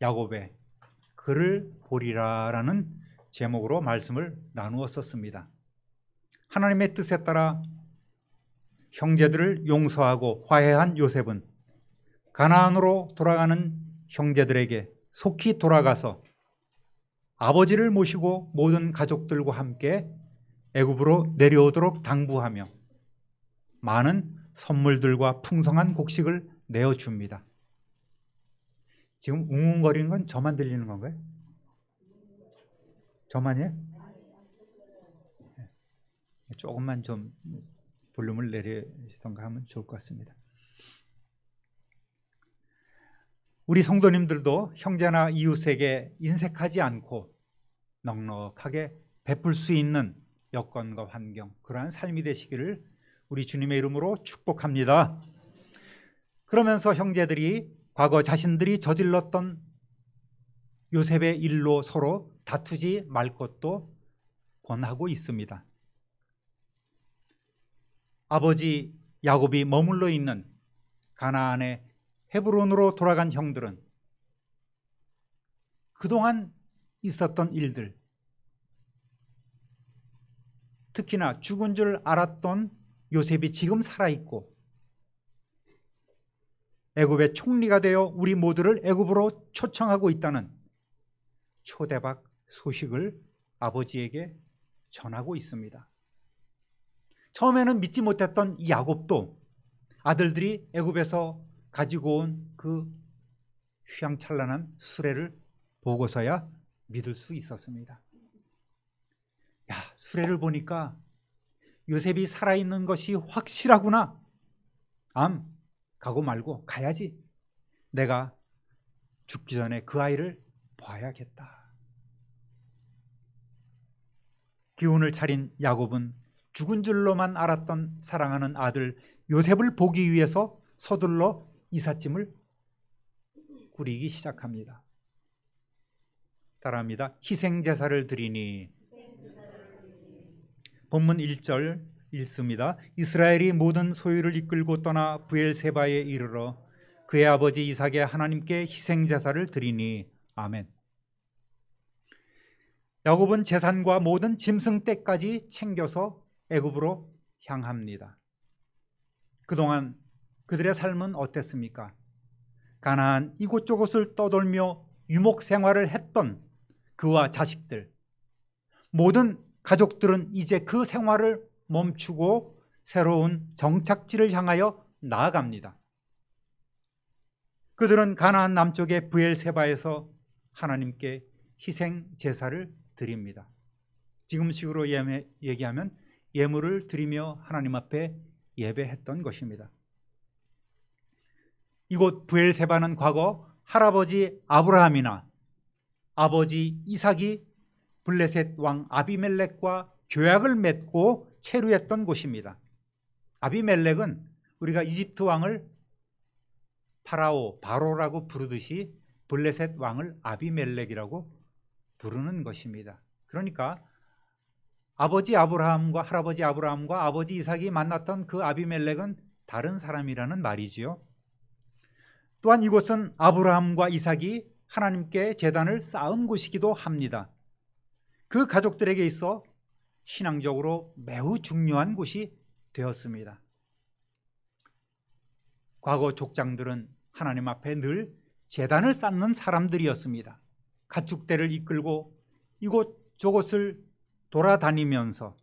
야곱의 그를 보리라라는 제목으로 말씀을 나누었었습니다. 하나님의 뜻에 따라 형제들을 용서하고 화해한 요셉은 가나안으로 돌아가는 형제들에게 속히 돌아가서 아버지를 모시고 모든 가족들과 함께 애굽으로 내려오도록 당부하며 많은 선물들과 풍성한 곡식을 내어 줍니다. 지금 웅웅거리는 건 저만 들리는 건가요? 저만이에요? 네. 조금만 좀 볼륨을 내리던가 하면 좋을 것 같습니다. 우리 성도님들도 형제나 이웃에게 인색하지 않고 넉넉하게 베풀 수 있는 여건과 환경 그러한 삶이 되시기를 우리 주님의 이름으로 축복합니다. 그러면서 형제들이 과거 자신들이 저질렀던 요셉의 일로 서로 다투지 말 것도 권하고 있습니다. 아버지 야곱이 머물러 있는 가나안의 헤브론으로 돌아간 형들은 그동안 있었던 일들 특히나 죽은 줄 알았던 요셉이 지금 살아 있고 애굽의 총리가 되어 우리 모두를 애굽으로 초청하고 있다는 초대박 소식을 아버지에게 전하고 있습니다. 처음에는 믿지 못했던 이 야곱도 아들들이 애굽에서 가지고 온 그 휘황찬란한 수레를 보고서야 믿을 수 있었습니다. 야, 수레를 보니까 요셉이 살아있는 것이 확실하구나. 암, 가고 말고 가야지. 내가 죽기 전에 그 아이를 봐야겠다. 기운을 차린 야곱은 죽은 줄로만 알았던 사랑하는 아들 요셉을 보기 위해서 서둘러 이삿짐을 꾸리기 시작합니다. 따라합니다. 희생 제사를 드리니 본문 1절 읽습니다. 이스라엘이 모든 소유를 이끌고 떠나 부엘세바에 이르러 그의 아버지 이삭의 하나님께 희생 제사를 드리니 아멘. 야곱은 재산과 모든 짐승 떼까지 챙겨서 애굽으로 향합니다. 그동안 그들의 삶은 어땠습니까? 가나안 이곳저곳을 떠돌며 유목 생활을 했던 그와 자식들 모든 가족들은 이제 그 생활을 멈추고 새로운 정착지를 향하여 나아갑니다. 그들은 가나안 남쪽의 부엘세바에서 하나님께 희생 제사를 드립니다. 지금식으로 얘기하면 예물을 드리며 하나님 앞에 예배했던 것입니다. 이곳 부엘세바는 과거 할아버지 아브라함이나 아버지 이삭이 블레셋 왕 아비멜렉과 교약을 맺고 체류했던 곳입니다. 아비멜렉은 우리가 이집트 왕을 파라오 바로라고 부르듯이 블레셋 왕을 아비멜렉이라고 부르는 것입니다. 그러니까 아버지 아브라함과 할아버지 아브라함과 아버지 이삭이 만났던 그 아비멜렉은 다른 사람이라는 말이지요. 또한 이곳은 아브라함과 이삭이 하나님께 재단을 쌓은 곳이기도 합니다. 그 가족들에게 있어 신앙적으로 매우 중요한 곳이 되었습니다. 과거 족장들은 하나님 앞에 늘 재단을 쌓는 사람들이었습니다. 가축대를 이끌고 이곳 저곳을 돌아다니면서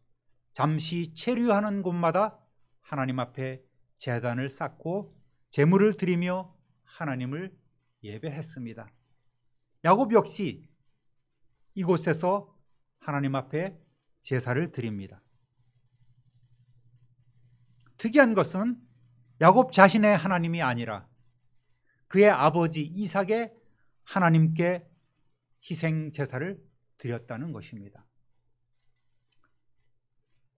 잠시 체류하는 곳마다 하나님 앞에 재단을 쌓고 제물을 드리며 하나님을 예배했습니다. 야곱 역시 이곳에서 하나님 앞에 제사를 드립니다. 특이한 것은 야곱 자신의 하나님이 아니라 그의 아버지 이삭의 하나님께 희생 제사를 드렸다는 것입니다.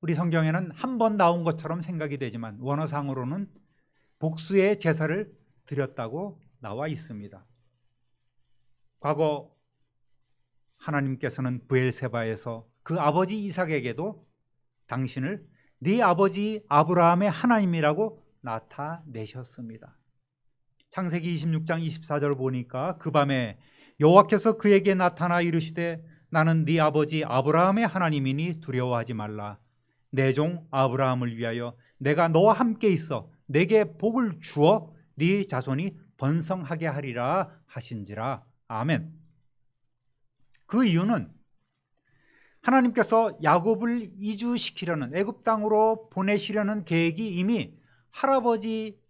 우리 성경에는 한 번 나온 것처럼 생각이 되지만 원어상으로는 복수의 제사를 드렸다고 나와 있습니다. 과거 하나님께서는 부엘세바에서 그 아버지 이삭에게도 당신을 네 아버지 아브라함의 하나님이라고 나타내셨습니다. 창세기 26장 24절 보니까 그 밤에 여호와께서 그에게 나타나 이르시되 나는 네 아버지 아브라함의 하나님이니 두려워하지 말라 내 종 아브라함을 위하여 내가 너와 함께 있어 내게 복을 주어 네 자손이 번성하게 하리라 하신지라 아멘. 그 이유는 하나님께서 야곱을 이주시키려는 애굽 땅으로 보내시려는 계획이 이미 할아버지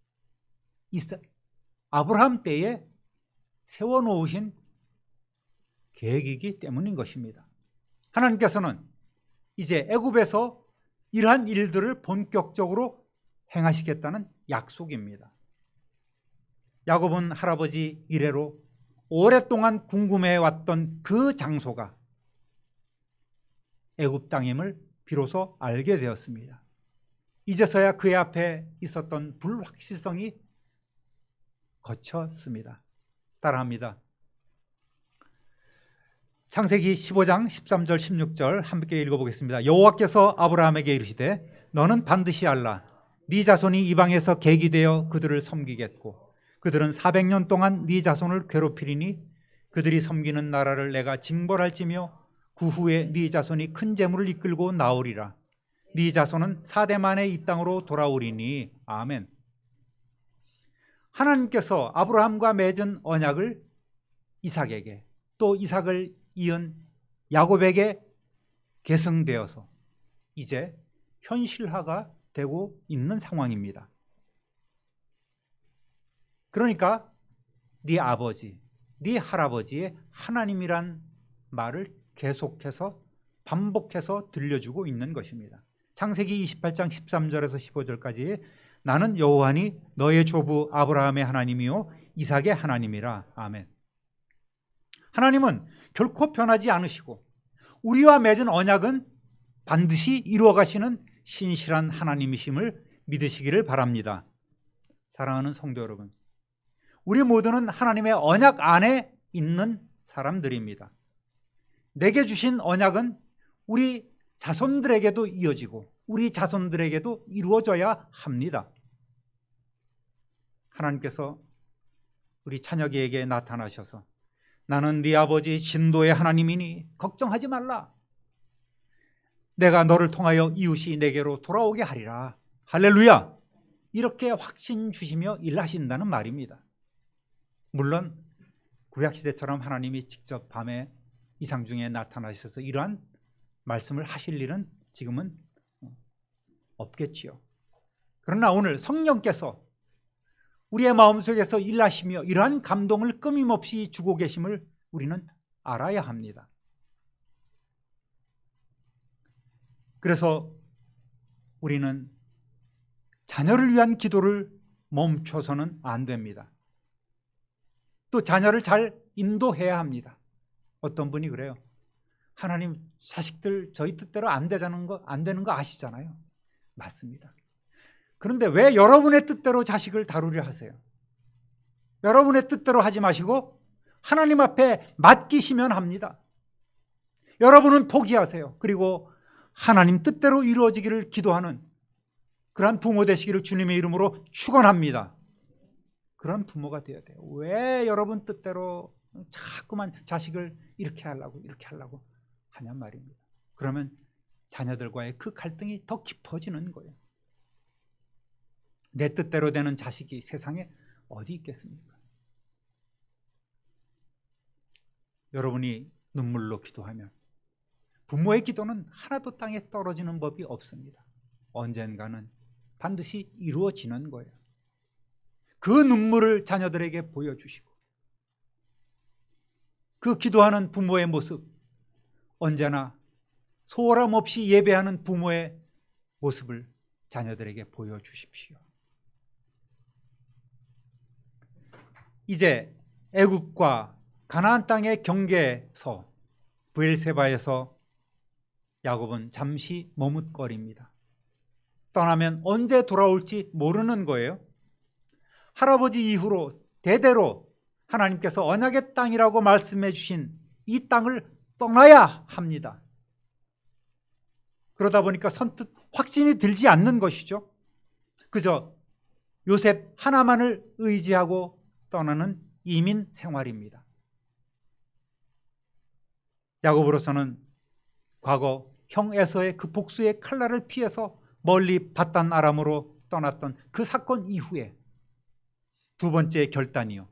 이사, 아브라함 때에 세워 놓으신 계획이기 때문인 것입니다. 하나님께서는 이제 애굽에서 이러한 일들을 본격적으로 행하시겠다는 약속입니다. 야곱은 할아버지 이래로 오랫동안 궁금해 왔던 그 장소가 애굽 땅임을 비로소 알게 되었습니다. 이제서야 그의 앞에 있었던 불확실성이 거쳤습니다. 따라합니다. 창세기 15장 13절 16절 함께 읽어보겠습니다. 여호와께서 아브라함에게 이르시되 너는 반드시 알라 네 자손이 이방에서 객이 되어 그들을 섬기겠고 그들은 400년 동안 네 자손을 괴롭히리니 그들이 섬기는 나라를 내가 징벌할지며 그 후에 네 자손이 큰 재물을 이끌고 나오리라 네 자손은 사대 만에 이 땅으로 돌아오리니 아멘. 하나님께서 아브라함과 맺은 언약을 이삭에게 또 이삭을 이은 야곱에게 계승되어서 이제 현실화가 되고 있는 상황입니다. 그러니까 네 아버지, 네 할아버지의 하나님이란 말을 계속해서 반복해서 들려주고 있는 것입니다. 창세기 28장 13절에서 15절까지 나는 여호와니 너의 조부 아브라함의 하나님이요 이삭의 하나님이라. 아멘. 하나님은 결코 변하지 않으시고 우리와 맺은 언약은 반드시 이루어 가시는 신실한 하나님이심을 믿으시기를 바랍니다. 사랑하는 성도 여러분. 우리 모두는 하나님의 언약 안에 있는 사람들입니다. 내게 주신 언약은 우리 자손들에게도 이어지고 우리 자손들에게도 이루어져야 합니다. 하나님께서 우리 자녀에게 나타나셔서 나는 네 아버지 진도의 하나님이니 걱정하지 말라. 내가 너를 통하여 이웃이 내게로 돌아오게 하리라. 할렐루야. 이렇게 확신 주시며 일하신다는 말입니다. 물론 구약 시대처럼 하나님이 직접 밤에 이상 중에 나타나셔서 이러한 말씀을 하실 일은 지금은 없겠지요. 그러나 오늘 성령께서 우리의 마음속에서 일하시며 이러한 감동을 끊임없이 주고 계심을 우리는 알아야 합니다. 그래서 우리는 자녀를 위한 기도를 멈춰서는 안 됩니다. 또 자녀를 잘 인도해야 합니다. 어떤 분이 그래요. 하나님 자식들 저희 뜻대로 안 되자는 거 안 되는 거 아시잖아요. 맞습니다. 그런데 왜 여러분의 뜻대로 자식을 다루려 하세요? 여러분의 뜻대로 하지 마시고 하나님 앞에 맡기시면 합니다. 여러분은 포기하세요. 그리고 하나님 뜻대로 이루어지기를 기도하는 그러한 부모 되시기를 주님의 이름으로 축원합니다. 그런 부모가 되어야 돼요. 왜 여러분 뜻대로 자꾸만 자식을 이렇게 하려고 이렇게 하려고 하냔 말입니다. 그러면 자녀들과의 그 갈등이 더 깊어지는 거예요. 내 뜻대로 되는 자식이 세상에 어디 있겠습니까? 여러분이 눈물로 기도하면 부모의 기도는 하나도 땅에 떨어지는 법이 없습니다. 언젠가는 반드시 이루어지는 거예요. 그 눈물을 자녀들에게 보여주시고 그 기도하는 부모의 모습 언제나 소홀함 없이 예배하는 부모의 모습을 자녀들에게 보여주십시오. 이제 애굽과 가나안 땅의 경계서 브엘세바에서 야곱은 잠시 머뭇거립니다. 떠나면 언제 돌아올지 모르는 거예요. 할아버지 이후로 대대로 하나님께서 언약의 땅이라고 말씀해 주신 이 땅을 떠나야 합니다. 그러다 보니까 선뜻 확신이 들지 않는 것이죠. 그저 요셉 하나만을 의지하고 떠나는 이민 생활입니다. 야곱으로서는 과거 형 에서의 그 복수의 칼날을 피해서 멀리 바단 아람으로 떠났던 그 사건 이후에 두 번째 결단이요.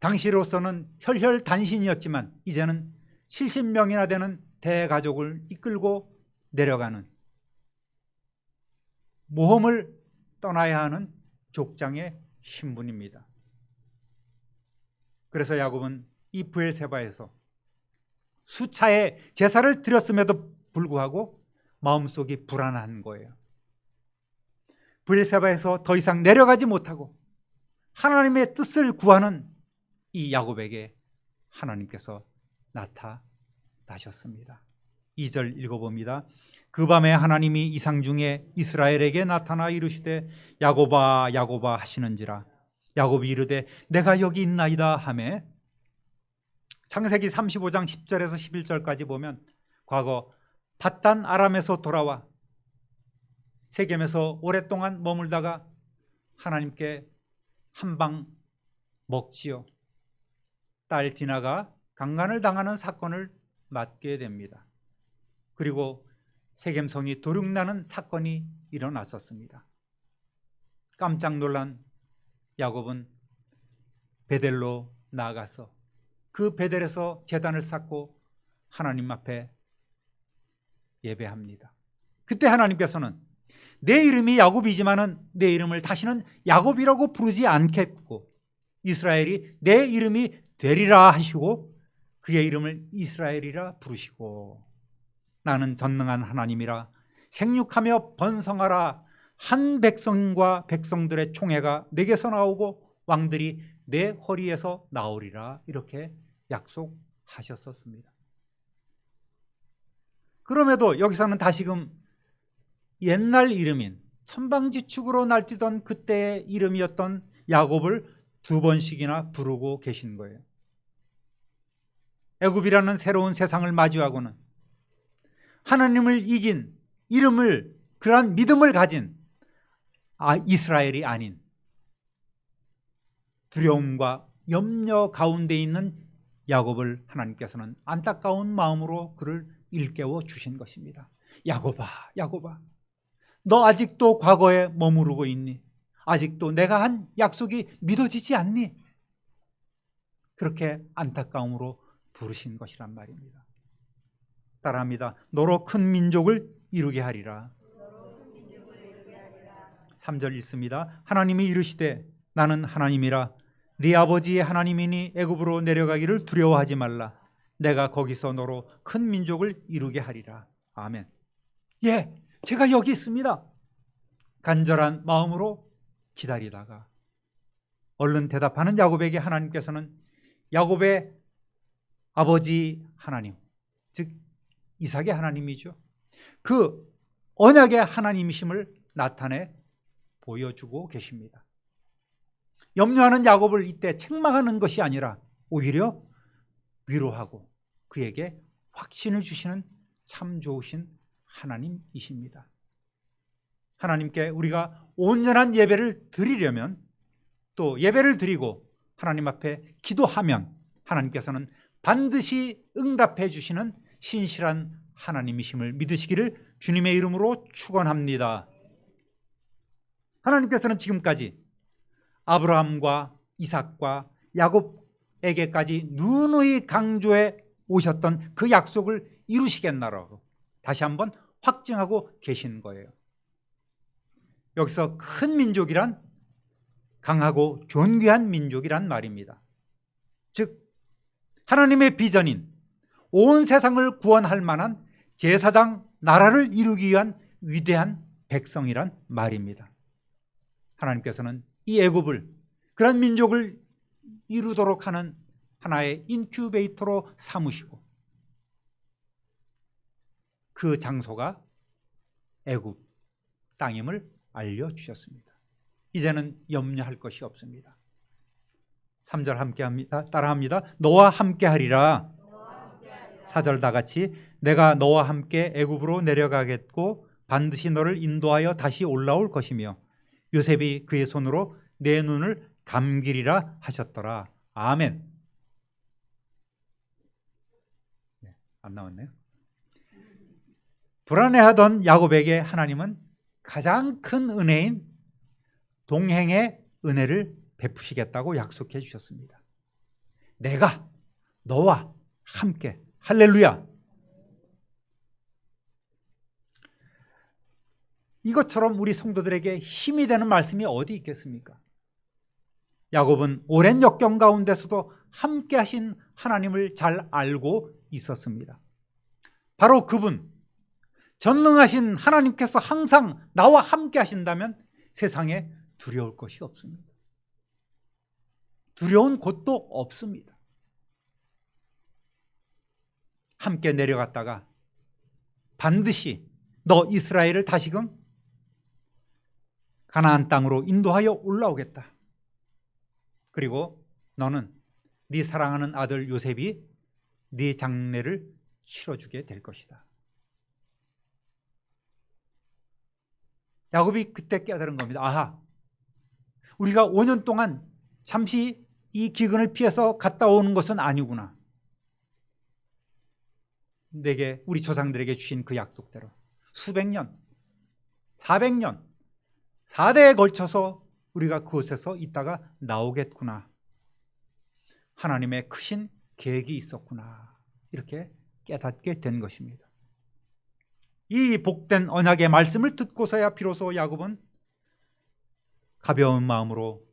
당시로서는 혈혈단신이었지만 이제는 70명이나 되는 대가족을 이끌고 내려가는 모험을 떠나야 하는 족장의 신분입니다. 그래서 야곱은 이 부엘세바에서 수차의 제사를 드렸음에도 불구하고 마음속이 불안한 거예요. 부엘세바에서 더 이상 내려가지 못하고 하나님의 뜻을 구하는 이 야곱에게 하나님께서 나타나셨습니다. 2절 읽어봅니다. 그 밤에 하나님이 이상 중에 이스라엘에게 나타나 이르시되 야곱아 야곱아 하시는지라 야곱이 이르되 내가 여기 있나이다 하매 창세기 35장 10절에서 11절까지 보면 과거 밧단 아람에서 돌아와 세겜에서 오랫동안 머물다가 하나님께 한 방 먹지요. 딸 디나가 강간을 당하는 사건을 맡게 됩니다. 그리고 세겜성이 도륙나는 사건이 일어났었습니다. 깜짝 놀란 야곱은 베델로 나아가서 그 베델에서 제단을 쌓고 하나님 앞에 예배합니다. 그때 하나님께서는 내 이름이 야곱이지만은 내 이름을 다시는 야곱이라고 부르지 않겠고 이스라엘이 내 이름이 되리라 하시고 그의 이름을 이스라엘이라 부르시고 나는 전능한 하나님이라 생육하며 번성하라 한 백성과 백성들의 총회가 내게서 나오고 왕들이 내 허리에서 나오리라 이렇게 약속하셨었습니다. 그럼에도 여기서는 다시금 옛날 이름인 천방지축으로 날뛰던 그때의 이름이었던 야곱을 두 번씩이나 부르고 계신 거예요. 애굽이라는 새로운 세상을 마주하고는 하나님을 이긴 이름을 그러한 믿음을 가진 아, 이스라엘이 아닌 두려움과 염려 가운데 있는 야곱을 하나님께서는 안타까운 마음으로 그를 일깨워 주신 것입니다. 야곱아, 야곱아, 너 아직도 과거에 머무르고 있니? 아직도 내가 한 약속이 믿어지지 않니? 그렇게 안타까움으로 부르신 것이란 말입니다. 따라합니다. 너로 큰 민족을 이루게 하리라. 3절 읽습니다. 하나님이 이르시되 나는 하나님이라 네 아버지의 하나님이니 애굽으로 내려가기를 두려워하지 말라. 내가 거기서 너로 큰 민족을 이루게 하리라. 아멘. 예, 제가 여기 있습니다. 간절한 마음으로 기다리다가 얼른 대답하는 야곱에게 하나님께서는 야곱의 아버지 하나님, 즉 이삭의 하나님이죠. 그 언약의 하나님이심을 나타내 보여주고 계십니다. 염려하는 야곱을 이때 책망하는 것이 아니라 오히려 위로하고 그에게 확신을 주시는 참 좋으신 하나님이십니다. 하나님께 우리가 온전한 예배를 드리려면 또 예배를 드리고 하나님 앞에 기도하면 하나님께서는 반드시 응답해 주시는 신실한 하나님이심을 믿으시기를 주님의 이름으로 축원합니다. 하나님께서는 지금까지 아브라함과 이삭과 야곱에게까지 누누이 강조해 오셨던 그 약속을 이루시겠나라고 다시 한번 확증하고 계신 거예요. 여기서 큰 민족이란 강하고 존귀한 민족이란 말입니다. 즉 하나님의 비전인 온 세상을 구원할 만한 제사장 나라를 이루기 위한 위대한 백성이란 말입니다. 하나님께서는 이 애굽을 그런 민족을 이루도록 하는 하나의 인큐베이터로 삼으시고 그 장소가 애굽 땅임을 알려 주셨습니다. 이제는 염려할 것이 없습니다. 3절 함께 합니다. 따라 합니다. 너와 함께 하리라. 4절 다 같이 내가 너와 함께 애굽으로 내려가겠고 반드시 너를 인도하여 다시 올라올 것이며 요셉이 그의 손으로 내 눈을 감기리라 하셨더라. 아멘. 안 나왔네요. 불안해하던 야곱에게 하나님은 가장 큰 은혜인 동행의 은혜를 베푸시겠다고 약속해 주셨습니다. 내가 너와 함께 할렐루야. 이것처럼 우리 성도들에게 힘이 되는 말씀이 어디 있겠습니까? 야곱은 오랜 역경 가운데서도 함께 하신 하나님을 잘 알고 있었습니다. 바로 그분, 전능하신 하나님께서 항상 나와 함께 하신다면 세상에 두려울 것이 없습니다. 두려운 곳도 없습니다. 함께 내려갔다가 반드시 너 이스라엘을 다시금 가나안 땅으로 인도하여 올라오겠다. 그리고 너는 네 사랑하는 아들 요셉이 네 장례를 치러주게 될 것이다. 야곱이 그때 깨달은 겁니다. 아하, 우리가 5년 동안 잠시 이 기근을 피해서 갔다 오는 것은 아니구나. 내게 우리 조상들에게 주신 그 약속대로 수백 년, 400년, 4대에 걸쳐서 우리가 그곳에서 있다가 나오겠구나. 하나님의 크신 계획이 있었구나. 이렇게 깨닫게 된 것입니다. 이 복된 언약의 말씀을 듣고서야 비로소 야곱은 가벼운 마음으로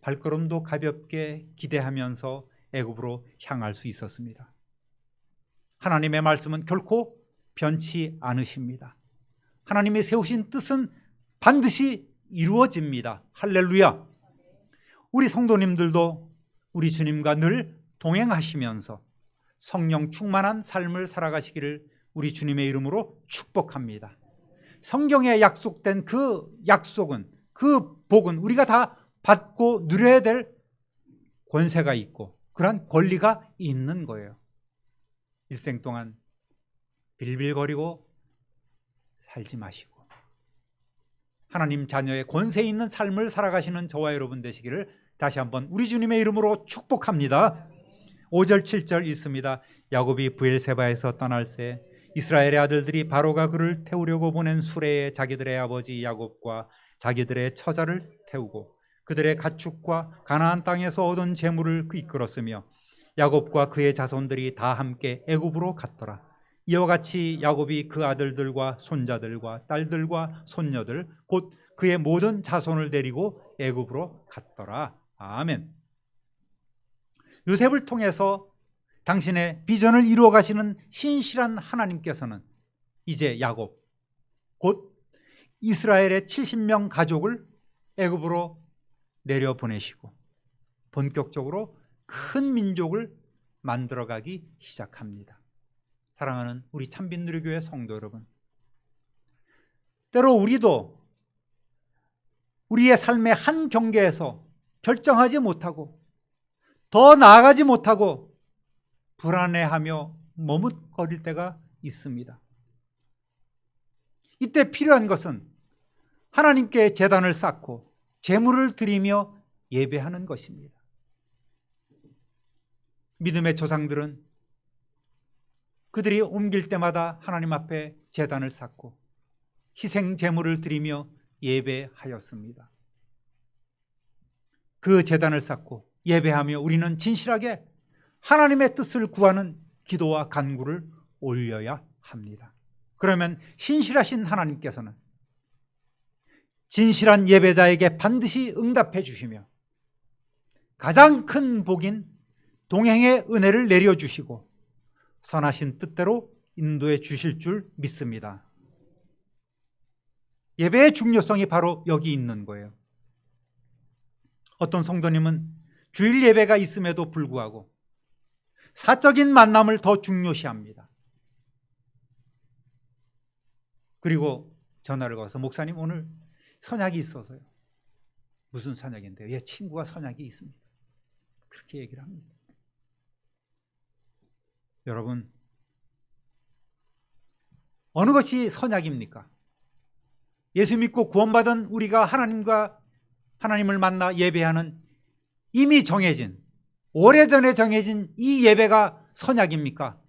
발걸음도 가볍게 기대하면서 애굽으로 향할 수 있었습니다. 하나님의 말씀은 결코 변치 않으십니다. 하나님이 세우신 뜻은 반드시 이루어집니다. 할렐루야. 우리 성도님들도 우리 주님과 늘 동행하시면서 성령 충만한 삶을 살아가시기를 우리 주님의 이름으로 축복합니다. 성경에 약속된 그 약속은 그 복은 우리가 다 받고 누려야 될 권세가 있고 그러한 권리가 있는 거예요. 일생 동안 빌빌거리고 살지 마시고 하나님 자녀의 권세 있는 삶을 살아가시는 저와 여러분 되시기를 다시 한번 우리 주님의 이름으로 축복합니다. 5절 7절 있습니다. 야곱이 부엘세바에서 떠날 새 이스라엘의 아들들이 바로가 그를 태우려고 보낸 수레에 자기들의 아버지 야곱과 자기들의 처자를 태우고 그들의 가축과 가나안 땅에서 얻은 재물을 이끌었으며 야곱과 그의 자손들이 다 함께 애굽으로 갔더라. 이와 같이 야곱이 그 아들들과 손자들과 딸들과 손녀들 곧 그의 모든 자손을 데리고 애굽으로 갔더라. 아멘. 요셉을 통해서 당신의 비전을 이루어 가시는 신실한 하나님께서는 이제 야곱 곧 이스라엘의 70명 가족을 애굽으로 내려 보내시고 본격적으로 큰 민족을 만들어 가기 시작합니다. 사랑하는 우리 참빈누리교회 성도 여러분. 때로 우리도 우리의 삶의 한 경계에서 결정하지 못하고 더 나아가지 못하고 불안해하며 머뭇거릴 때가 있습니다. 이때 필요한 것은 하나님께 재단을 쌓고 제물을 드리며 예배하는 것입니다. 믿음의 조상들은 그들이 옮길 때마다 하나님 앞에 재단을 쌓고 희생 제물을 드리며 예배하였습니다. 그 재단을 쌓고 예배하며 우리는 진실하게 하나님의 뜻을 구하는 기도와 간구를 올려야 합니다. 그러면 신실하신 하나님께서는 진실한 예배자에게 반드시 응답해 주시며 가장 큰 복인 동행의 은혜를 내려 주시고 선하신 뜻대로 인도해 주실 줄 믿습니다. 예배의 중요성이 바로 여기 있는 거예요. 어떤 성도님은 주일 예배가 있음에도 불구하고 사적인 만남을 더 중요시합니다. 그리고 전화를 걸어서 목사님 오늘 선약이 있어서요. 무슨 선약인데요? 예, 친구가 선약이 있습니다. 그렇게 얘기를 합니다. 여러분, 어느 것이 선약입니까? 예수 믿고 구원받은 우리가 하나님과 하나님을 만나 예배하는 이미 정해진 오래전에 정해진 이 예배가 선약입니까?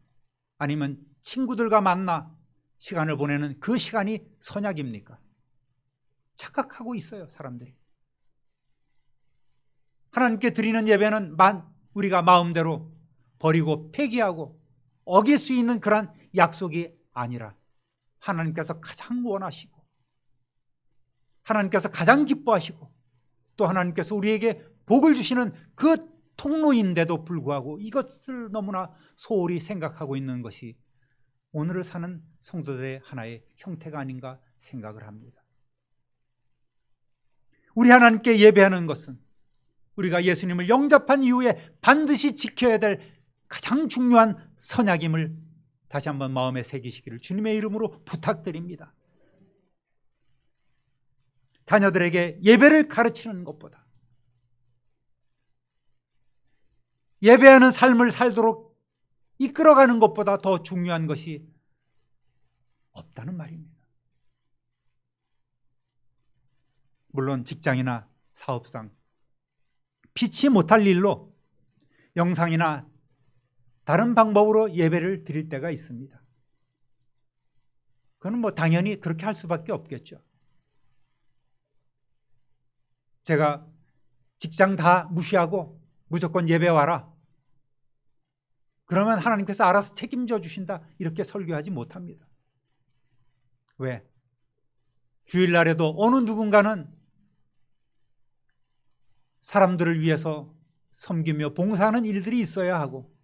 아니면 친구들과 만나 시간을 보내는 그 시간이 선약입니까? 착각하고 있어요, 사람들이. 하나님께 드리는 예배는 만 우리가 마음대로 버리고 폐기하고 어길 수 있는 그런 약속이 아니라 하나님께서 가장 원하시고 하나님께서 가장 기뻐하시고 또 하나님께서 우리에게 복을 주시는 그 통로인데도 불구하고 이것을 너무나 소홀히 생각하고 있는 것이 오늘을 사는 성도들의 하나의 형태가 아닌가 생각을 합니다. 우리 하나님께 예배하는 것은 우리가 예수님을 영접한 이후에 반드시 지켜야 될 가장 중요한 선약임을 다시 한번 마음에 새기시기를 주님의 이름으로 부탁드립니다. 자녀들에게 예배를 가르치는 것보다 예배하는 삶을 살도록 이끌어가는 것보다 더 중요한 것이 없다는 말입니다. 물론 직장이나 사업상 피치 못할 일로 영상이나 다른 방법으로 예배를 드릴 때가 있습니다. 그건 뭐 당연히 그렇게 할 수밖에 없겠죠. 제가 직장 다 무시하고 무조건 예배 와라. 그러면 하나님께서 알아서 책임져 주신다. 이렇게 설교하지 못합니다. 왜? 주일날에도 어느 누군가는 사람들을 위해서 섬기며 봉사하는 일들이 있어야 하고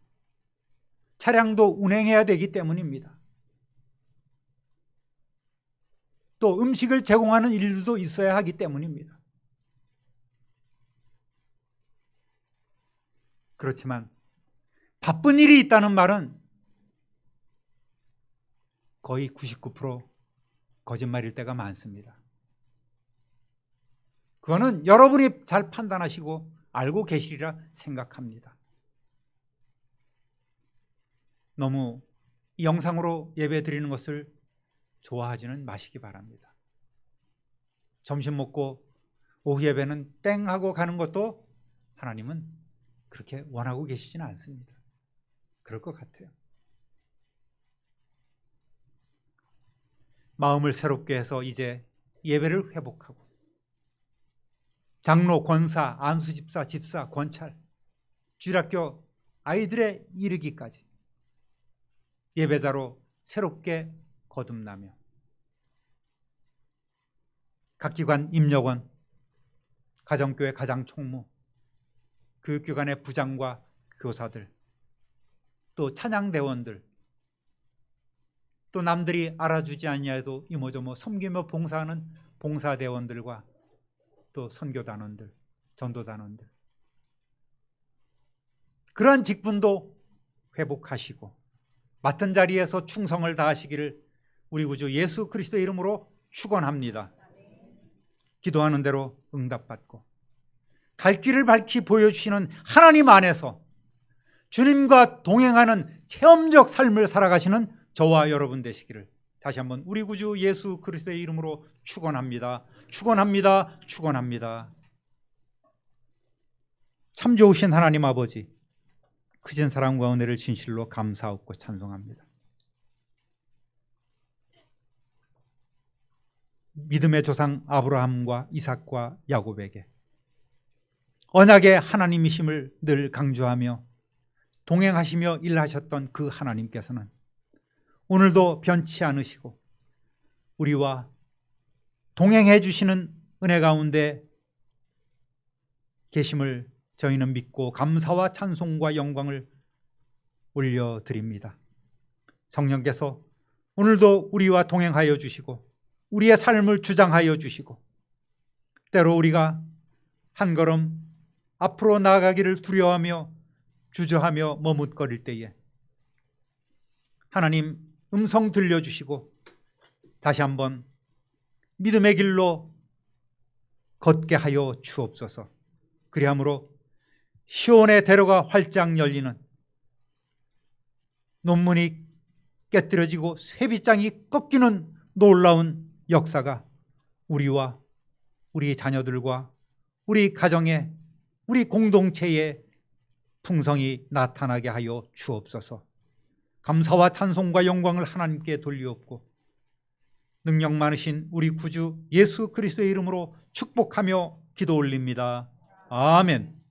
차량도 운행해야 되기 때문입니다. 또 음식을 제공하는 일들도 있어야 하기 때문입니다. 그렇지만 바쁜 일이 있다는 말은 거의 99% 거짓말일 때가 많습니다. 그거는 여러분이 잘 판단하시고 알고 계시리라 생각합니다. 너무 영상으로 예배 드리는 것을 좋아하지는 마시기 바랍니다. 점심 먹고 오후 예배는 땡 하고 가는 것도 하나님은 그렇게 원하고 계시지는 않습니다. 그럴 것 같아요. 마음을 새롭게 해서 이제 예배를 회복하고 장로, 권사, 안수집사, 집사, 권찰, 주일학교 아이들의 이르기까지 예배자로 새롭게 거듭나며 각 기관 임력원, 가정교회 가장 총무, 교육기관의 부장과 교사들, 또 찬양대원들, 또 남들이 알아주지 아니해도 이모저모 섬기며 봉사하는 봉사대원들과 또 선교단원들, 전도단원들 그러한 직분도 회복하시고 맡은 자리에서 충성을 다하시기를 우리 구주 예수 그리스도의 이름으로 축원합니다. 기도하는 대로 응답받고 갈 길을 밝히 보여주시는 하나님 안에서 주님과 동행하는 체험적 삶을 살아가시는 저와 여러분 되시기를 다시 한번 우리 구주 예수 그리스도의 이름으로 축원합니다. 축원합니다. 축원합니다. 참 좋으신 하나님 아버지 크신 사랑과 은혜를 진실로 감사하고 찬송합니다. 믿음의 조상 아브라함과 이삭과 야곱에게 언약의 하나님이심을 늘 강조하며 동행하시며 일하셨던 그 하나님께서는 오늘도 변치 않으시고 우리와 동행해 주시는 은혜 가운데 계심을 저희는 믿고 감사와 찬송과 영광을 올려드립니다. 성령께서 오늘도 우리와 동행하여 주시고 우리의 삶을 주장하여 주시고 때로 우리가 한 걸음 앞으로 나아가기를 두려워하며 주저하며 머뭇거릴 때에 하나님 음성 들려주시고 다시 한번 믿음의 길로 걷게 하여 주옵소서. 그리함으로 시온의 대로가 활짝 열리는 논문이 깨뜨려지고 쇠빗장이 꺾이는 놀라운 역사가 우리와 우리 자녀들과 우리 가정에 우리 공동체에 풍성이 나타나게 하여 주옵소서. 감사와 찬송과 영광을 하나님께 돌리옵고 능력 많으신 우리 구주 예수 그리스도의 이름으로 축복하며 기도 올립니다. 아멘.